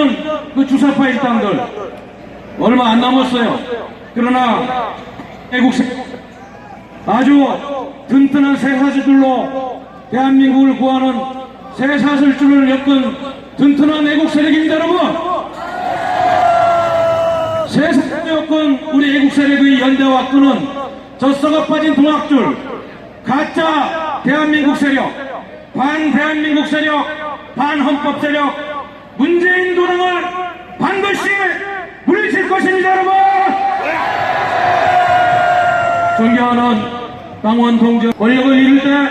있는 그 주사파 일당들 얼마 안 남았어요. 그러나 애국세 아주 든든한 새사슬들로 대한민국을 구하는 새사슬줄을 엮은 든든한 애국 세력입니다, 여러분. 엮은 우리 애국 세력의 연대와 끄는 저 썩어 빠진 동학줄, 가짜 대한민국 세력, 반 대한민국 세력, 반 헌법 세력, 문재인 도당을 반드시 물리칠 것입니다, 여러분. 존경하는 당원 동지 권력을 잃을 때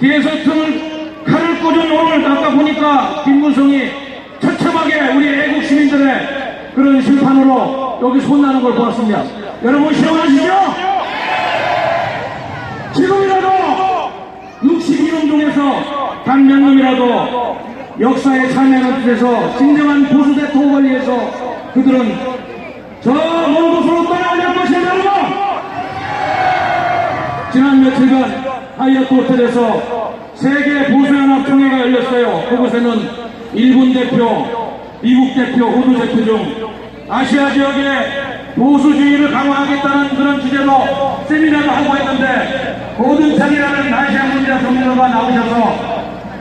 뒤에서 틈을 칼을 꽂은 오늘 아까 보니까 김문성이 처참하게 우리 애국 시민들의 그런 심판으로 여기 손나는 걸 보았습니다. 여러분 시원하시죠? 지금이라도 62년 중에서 단몇 놈이라도 역사에 참여하는 뜻에서 진정한 보수 대통령을 위해서 그들은 저먼 곳으로 떠나야 될 것입니다, 여러분! 지난 며칠간 하이어트 호텔에서 세계 보수연합총회가 열렸어요. 그곳에는 일본 대표, 미국 대표, 호주 대표 중 아시아 지역의 보수주의를 강화하겠다는 그런 주제로 세미나를 하고 있는데 고든창이라는 아시아 문제 전문가가 나오셔서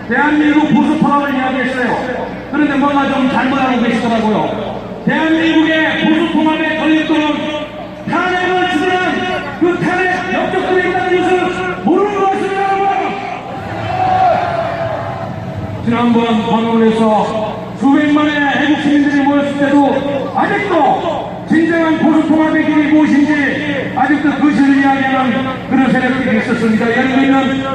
대한민국 보수 통합을 이야기했어요. 그런데 뭔가 좀 잘못하고 계시더라고요. 대한민국의 보수 통합의 전립도는 탄핵을 주는 그 탄핵 역적들이 있다는 것을 모르는 것 같습니다, 여러분! 지난번 방문에서 수백만의 애국 시민들이 모였을 때도 아직도 진정한 보수 통합의 길이 무엇인지 아직도 그 실을 이야기하는 그런 세력들이 있었습니다. 예를 들면